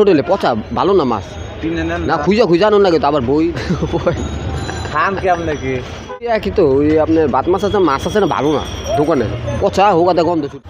হোটেলে হোটেলে পচা ভালো না মাছ। না খুঁজা খুঁজা আনো না কিন্তু আবার বই। খান কেমন কি একই তো ওই আপনার বাত মাছ আছে মাছ আছে না ভালো না। দোকানে পচা হোক গন্ধ ছুট।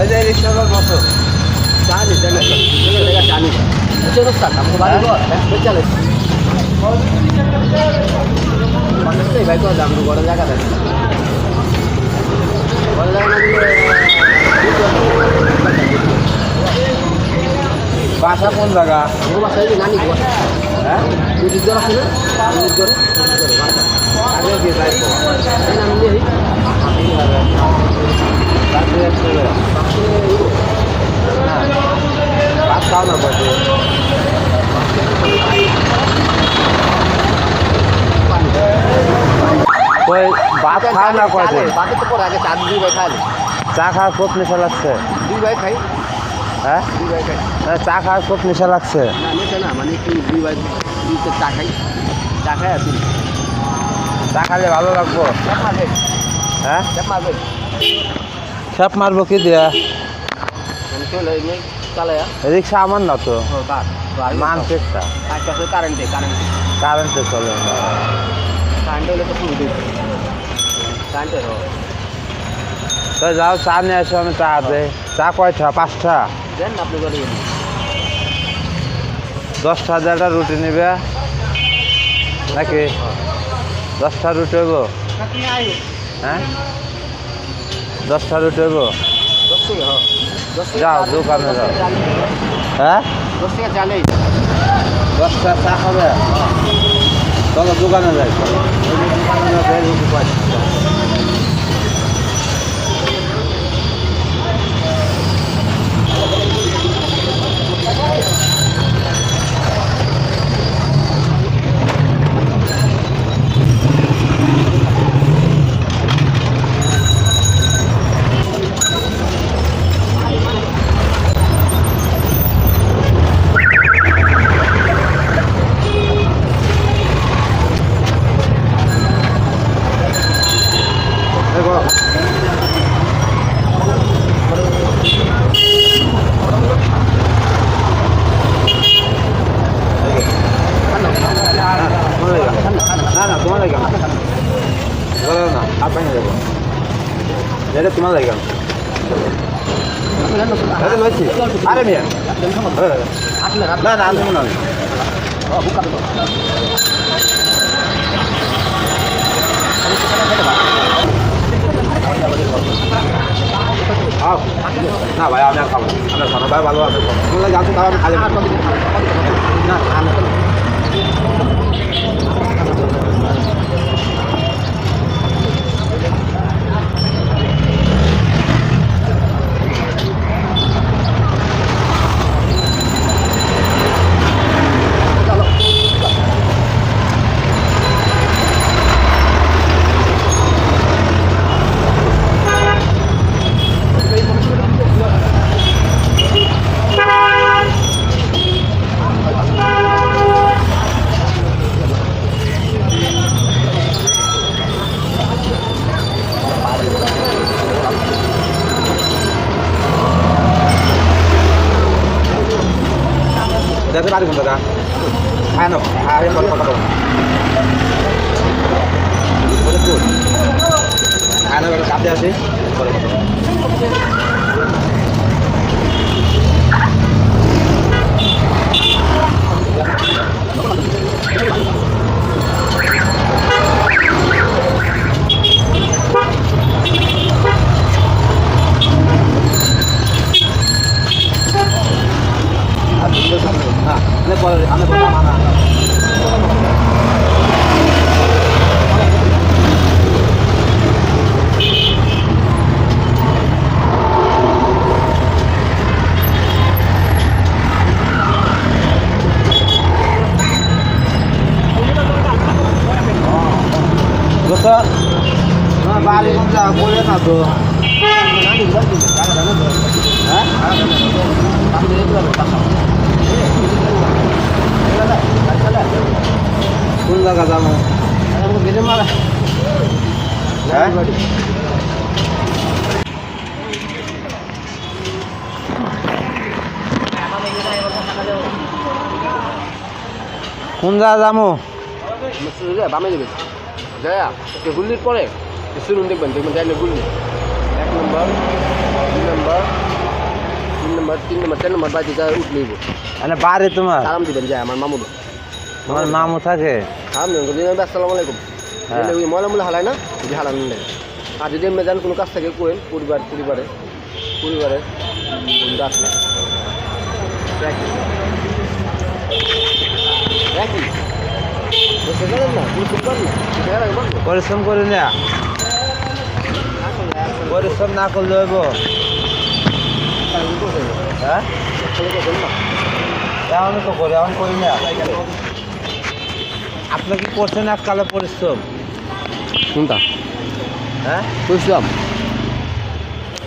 হয়ে যায় রিক্সার মতো চানি চানি চানি চলো স্যার আমাকে বাড়ি ঘর চলে ভাই তো দাম তো বড় জায়গা দেয় বড় জায়গা বাসা কোন জায়গা আমার বাসায় যে নানি ঘর বাসা নাম নিয়ে রাত্রে একশো টাকা। হ্যাঁ ভাত খাও না পাঠে কই ভাত খাও না কয়দিন? বাকি তো পরে আগে চা দুই ভাই খাইলে। চা খাওয়ার খুব নেশা লাগছে। দুই ভাই খাই। হ্যাঁ? দুই ভাই খাই। হ্যাঁ, চা খাওয়ার খুব নেশা লাগছে। না মানে কি দুই ভাই চা খাই। চা খাই আসি চা খালে ভালো লাগবো। হ্যাঁ? চাপ মারবে। কি দিয়া? রিক্সা আমার না তো। মান আচ্ছা কারেন্টে কারেন্টে চলে। কারেন্ট হলে তো শুরু দিই কারেন্টে হো তো যাও চা নিয়ে আসো আমি চা দে চা কয়টা পাঁচটা দশটা হাজারটা রুটি নিবে। নাকি? দশটা রুটি হইব হ্যাঁ দশটা রুটি হইব দশ দশ যাও, দোকানে যাও। হ্যাঁ দশ দশটা চা খাবে? চলো দোকানে যাই। দোকানে রুটি। আরে মিয়া না না আমি মনে হয়। না ভাই আমি আর খাব। আমি খাব ভাই ভালো আছে তাও আমি খালি না আমি যাতে বাড়ি কোন দাদা হ্যাঁ না হ্যাঁ আমি কথা কথা বলব হ্যাঁ না বেটা কাঁদতে আসি পরে কথা বলব। আর দুটো সামনে না আমি পরে আমি পরে মানা দোস্ত না বাড়ি কোন যা বলে না তো হ্যাঁ কোন জায়গা যাব। হ্যাঁ? কোন জায়গা যাব? বামে দেবেন জয়া গুল্লির পরে? শুনুন দেখবেন দেখবেন যাইলে গুল্লি। এক নম্বর দুই নম্বর তিন নম্বর তিন নম্বর চার নম্বর বাড়িতে যা উঠলেই মানে বাড়ি তোমার? সালাম দিবেন যায় আমার মামুর তোমার মামু থাকে যদি আসসালামু আলাইকুম। হ্যাঁ। ওই হালায় না যদি হালান নেই আর যদি যান কোনো কাজ থাকে কোয়েন পরিবার পরিবারে। পরিবারে আসলে পরিশ্রম করে না। পরিশ্রম না করলে হইব। হ্যাঁ এমন তো করি এমন করি না। আপনি কি করছেন আজকালে পরিশ্রম? কোনটা? হ্যাঁ? পরিশ্রম?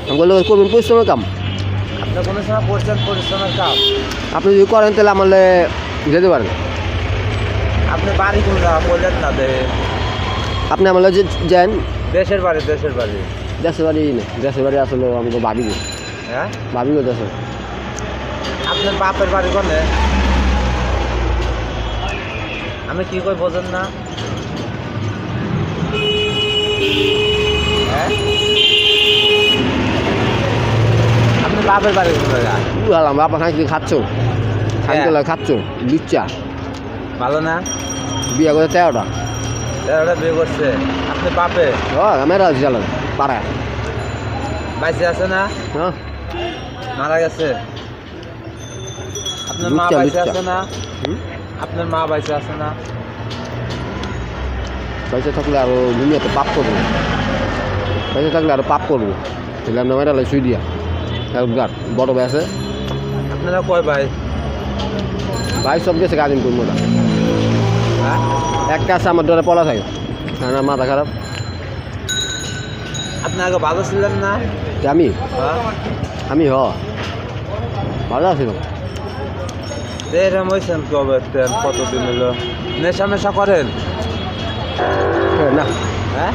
আমি বলল করবেন পরিশ্রমের কাম। আপনি কোনো সময় করছেন পরিশ্রমের কাজ আপনি যদি করেন তাহলে আমাদের যেতে পারেন। আপনি বাড়ি কোন বললেন না দে আপনি আমাদের যে যান। দেশের বাড়ি দেশের বাড়ি। দেশের বাড়ি দেশের বাড়ি আসলে আমাদের ভাবি গো হ্যাঁ? ভাবি গো দেশের। আপনার বাপের বাড়ি কোনে? আমি কি কই বোঝেন না? হ্যাঁ? আপনার বাপের বাড়ি বাপা খাচ্ছ? খাচ্ছ? লুচ্চা? ভালো না? বিয়ে করে তেরোটা? তেরোটা বিয়ে করছে। আপনি বাপে? ও মেয়েরা চালান পাড়ায়। বাইসে আছে না? হ্যাঁ। মারা গেছে। আপনার মা বাইসে আছে না? হুম? আপনার মা বাইসে আছে না? পয়সা থাকলে আরও দুনিয়াতে পাপ করব। পয়সা থাকলে আরও পাপ করব। তাহলে আমরা মেয়েরা শুই দিয়া। গার বড় ভাই আছে। আপনারা কয় ভাই? ভাই সব গেছে কাজিন করব না একটা আছে আমার ডরে পলা থাকে। না মাথা খারাপ। আপনি আগে ভালো ছিলেন না? আমি? হ্যাঁ। আমি হ। ভালো আছি তো। এরম হয়েছেন কবে তেন কতদিন হলো নেশা মেশা করেন? না। হ্যাঁ?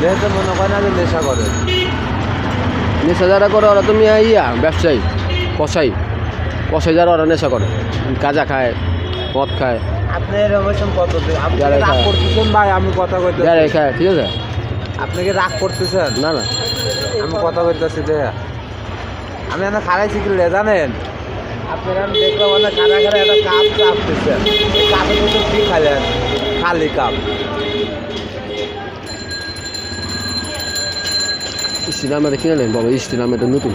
যেহেতু মনে করেন আগে নেশা করেন। নেশা যারা করে ওরা তুমি ইয়া ব্যবসায়ী কষাই কষাই যারা ওরা নেশা করে। গাঁজা খায় মদ খায়। আপনি এরম হয়েছেন কতদিন? আপনি রাগ করতেছেন ভাই আমি কথা কইতে যারা খায় ঠিক আছে? আপনি কি রাগ করতেছেন? না না। আমি কথা বলতেছি যে আমি এনে খারাইছি কি জানেন? আপনারা দেখলাম অনেক খারা খারা একটা কাপ চাপতেছেন এই কাপের মধ্যে কি খাইলেন খালি কাপ। স্টিল আলমারি কিনে নেন বাবা স্টিল আলমারিটা নতুন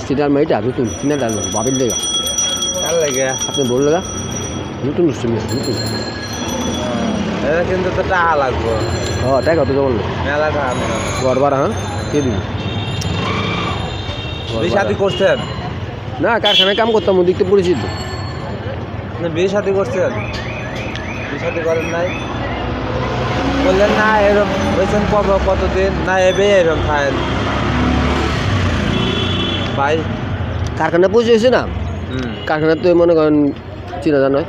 স্টিল আলমারিটা নতুন কিনে নেন বাবির লেগা। কার লাগে? আপনি বললে না নতুন স্টিল নতুন। এটা কিন্তু তো টাকা লাগবো। হ্যাঁ টাকা তো বলল? মেলা টাকা। ঘর ভাড়া হ্যাঁ? কে দিবি? করছেন? না কারখানায় কাম করতাম ওদিকতে পরিচিত। আপনি বিয়ে শাদি করছেন বিয়ে শাদি করেন নাই। বললেন না এরকম হয়েছেন কব কতদিন? না এবে এরকম খায়েন ভাই। কারখানায় পৌঁছে হয়েছে না? হুম। কারখানায় তো মনে করেন চিনা জানা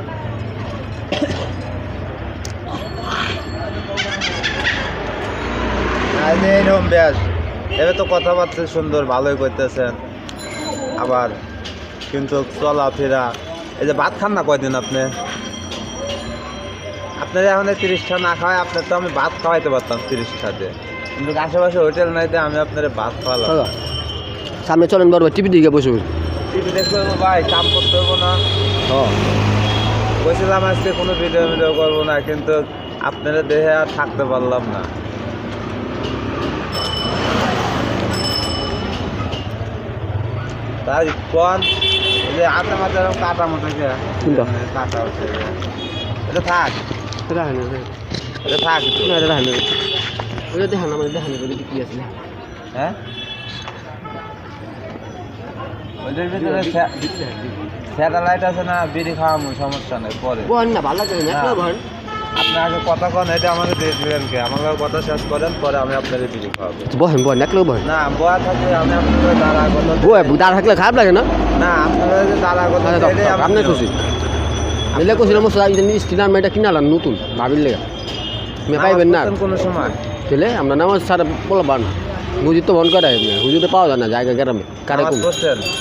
আরে এরকম ব্যাস। এবার তো কথাবার্তা সুন্দর ভালোই করতেছেন। আবার কিন্তু চলাফেরা। এই যে ভাত খান না কয়দিন আপনি? আপনার এখন তিরিশটা না খাওয়াই আপনার তো আমি ভাত খাওয়াইতে পারতাম তিরিশটাতে কিন্তু আশেপাশে হোটেল নাইতে আমি আপনার ভাত খাওয়ালাম। সামনে চলেন বড় টিভি দিকে বসে বসে। টিভি দেখতে হব ভাই কাম করতে হব না। বলছিলাম আজকে কোনো ভিডিও ভিডিও করব না কিন্তু আপনারা দেহে আর থাকতে পারলাম না। তাই কোন যে আটা মাথা কাটা মতো? কাটা হচ্ছে। এটা থাক। এটা হয় না এটা থাক। না এটা হয় না ওটা দেখান আমার দেখান কি আছে হ্যাঁ? ওইটার ভিতরে স্যাটেলাইট আছে না বিড়ি খাওয়ামু সমস্যা নেই পরে। না ভালো না। বল। আপনি আগে কথা কন এটা আমাকে দিয়ে দিবেন কে? আমাকে কথা শেষ করেন পরে আমি আপনাকে খাওয়াবো। বহেন বহেন বহেন না বয়া থাকলে আমি দাঁড়া কথা বয় দাঁড় থাকলে খারাপ লাগে না? না আপনারা যে দাঁড়া কথা আপনি। খুশি। আলমারিটা কিনালাম নতুন ভাবির লেগে। আপনি পাইবেন না। কোনো সময়? তাহলে আমরা নামাজ সারা বলবান মসজিদ তো বন্ধ করে এমনি হুজুরে পাওয়া যায় না জায়গা গ্রামে কারে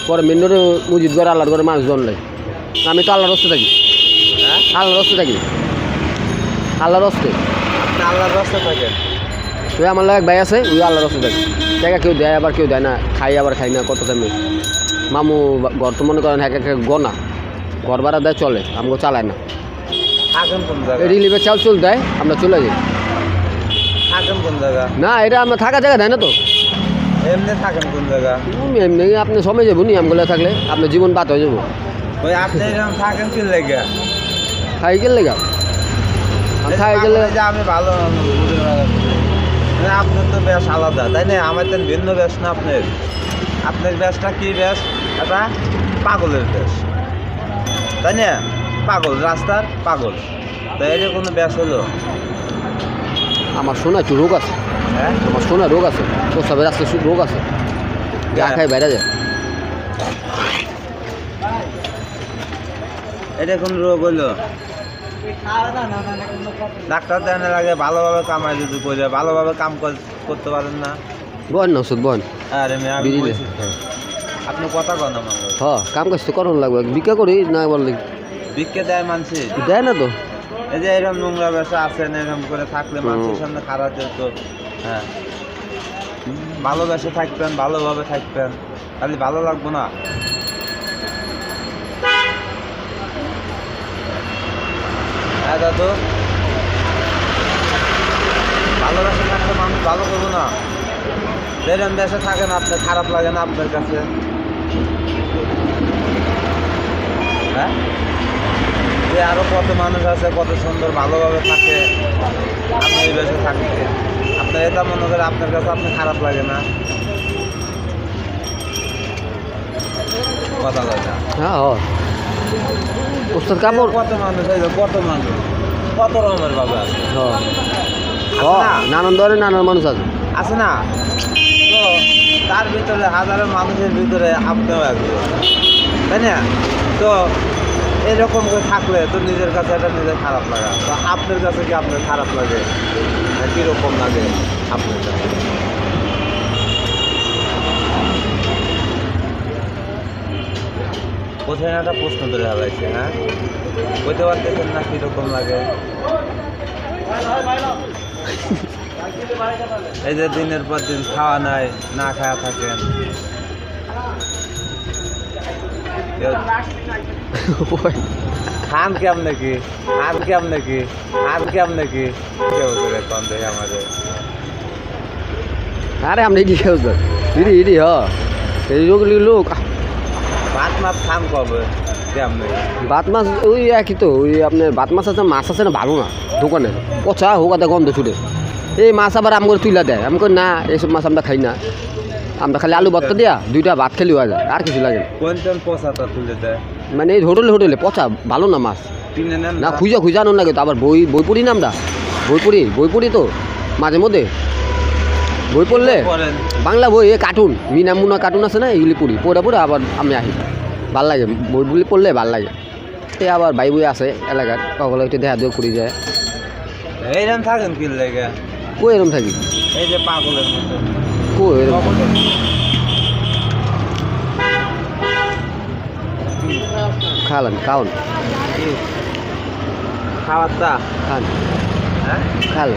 পরে মেন রোডে মসজিদ আল্লাহর করে মাছ জন লাই আমি তো আল্লাহর রস্তে থাকি। হ্যাঁ? আল্লাহর রস্তে থাকি। আল্লাহর রস্তে? আল্লাহর রাস্তা থাকেন ওই আমার লাগে ভাই আছে ওই আল্লাহর রস্তে থাকি। জায়গা কেউ দেয় আবার কেউ দেয় না খাই আবার খাই না কত টাইমে মামু ঘর তো মনে করেন এক এক গনা ঘর ভাড়া দেয় চলে আমাকে চালায় না। রিলিফে চাল চুল দেয় আমরা চলে যাই। না এটা আমরা থাকা জায়গা দেয় না তো। এমনি থাকেন কোন জায়গা এমনি আপনি সময় যাব নি আমগুলো থাকলে আপনার জীবন বাদ হয়ে যাব। ওই আপনি থাকেন কি লেগে। খাই গেলে গা খাই গেলে? যে আমি ভালো বুঝতে আপনার তো বেশ আলাদা তাই না? আমার তো ভিন্ন বেশ না আপনার? আপনার বেশটা কি বেশ? এটা পাগলের বেশ। তাই না? পাগল রাস্তার পাগল। তো এটা কোনো বেশ হলো? আমার শোনা একটু রোগ আছে। হ্যাঁ? আমার শোনা রোগ আছে। প্রস্রাবের রাস্তায় শুধু রোগ আছে। যা হ্যাঁ। খাই বাইরে যায় এটা কোন রোগ হলো? ডাক্তার দেন লাগে ভালোভাবে কামাই যদি করে ভালোভাবে কাম করতে পারেন না। বন না ওষুধ বন। আরে মেয়ে আমি বলছি আপনি কথা কন আমার লগে। হ কাম কাজ তো করুন লাগবে। বিক্রি করি না বললে ভিক্ষে দেয় মানছি। দেয় না তো। এই যে এরকম নোংরা ব্যবসা আছেন এরকম করে থাকলে মানুষের সামনে খারাপ যেত হ্যাঁ। ভালোবেসে থাকবেন ভালোভাবে থাকবেন। খালি ভালো লাগবো না। হ্যাঁ দাদু। ভালোবেসে থাকলে মানুষ ভালো করব না। এরকম দেশে থাকেন আপনার খারাপ লাগে না আপনার কাছে। হ্যাঁ? যে আরও কত মানুষ আছে, কত সুন্দর, ভালোভাবে থাকে, আপনি এই বেশে থাকতে আপনার এটা মনে করে আপনার কাছে আপনি খারাপ লাগে না। কথা লাগে হ্যাঁ। ওস্তাদ কাপড় কত মানুষ কত মানুষ? কত রকমের বাবা আছে? নানান ধরনের নানান মানুষ আছে। আছে না? তো তার ভিতরে হাজারো মানুষের ভিতরে আপনিও একজন। তাই না? তো এরকম করে থাকলে তো নিজের কাছে এটা নিজের খারাপ লাগা। তো আপনার কাছে কি আপনার খারাপ লাগে? কীরকম লাগে আপনার কাছে? কোথায় একটা প্রশ্ন ধরে হারাইছে হ্যাঁ? বলতে পারতেছেন না কীরকম লাগে? এই যে দিনের পর দিন খাওয়া নাই, না খাওয়া থাকেন। খান কেমনে কি খান কেমনে কি খান কেমনে কি কেউ করে কম দেখে আমাদের আরে আমরা এটি খেয়ে ইডি ইডি হ। এই লোক লোক ভাত মাছ কবে? ওই একই তো ওই আপনার বাত মাছ আছে মাছ আছে না ভালো না দোকানে। পচা হোক আদা গন্ধ ছুটে। এই মাছ আবার আম করে তুইলা দেয়। আমি না এইসব মাছ আমরা খাই না। আমরা খালি আলু ভর্তা দিয়া দুইটা ভাত খেলি হয়ে যায় আর কিছু লাগে মানে এই হোটেলে হোটেলে পচা ভালো না মাছ। না? খুঁজা খুঁজা আনুন লাগে তো আবার বই বই পড়ি না আমরা? বই পড়ি বই পড়ি তো মাঝে মধ্যে। বই পড়লে? বাংলা বই এ কার্টুন মিনা মুনা কার্টুন আছে না এগুলি পড়ি। পড়ে পড়ে আবার আমি আহি ভালো লাগে। বইগুলি পড়লে ভালো লাগে। এই আবার ভাই বই আছে এলাকার কখনো একটু দেখা দেওয়া করি যায়। এইরকম থাকেন কি লেগে? কো এরম থাকি? এই যে পাগলের মতো। কো এরম? খালান খাওন। কি? খাওয়ার তা? খান। হ্যাঁ? খাল।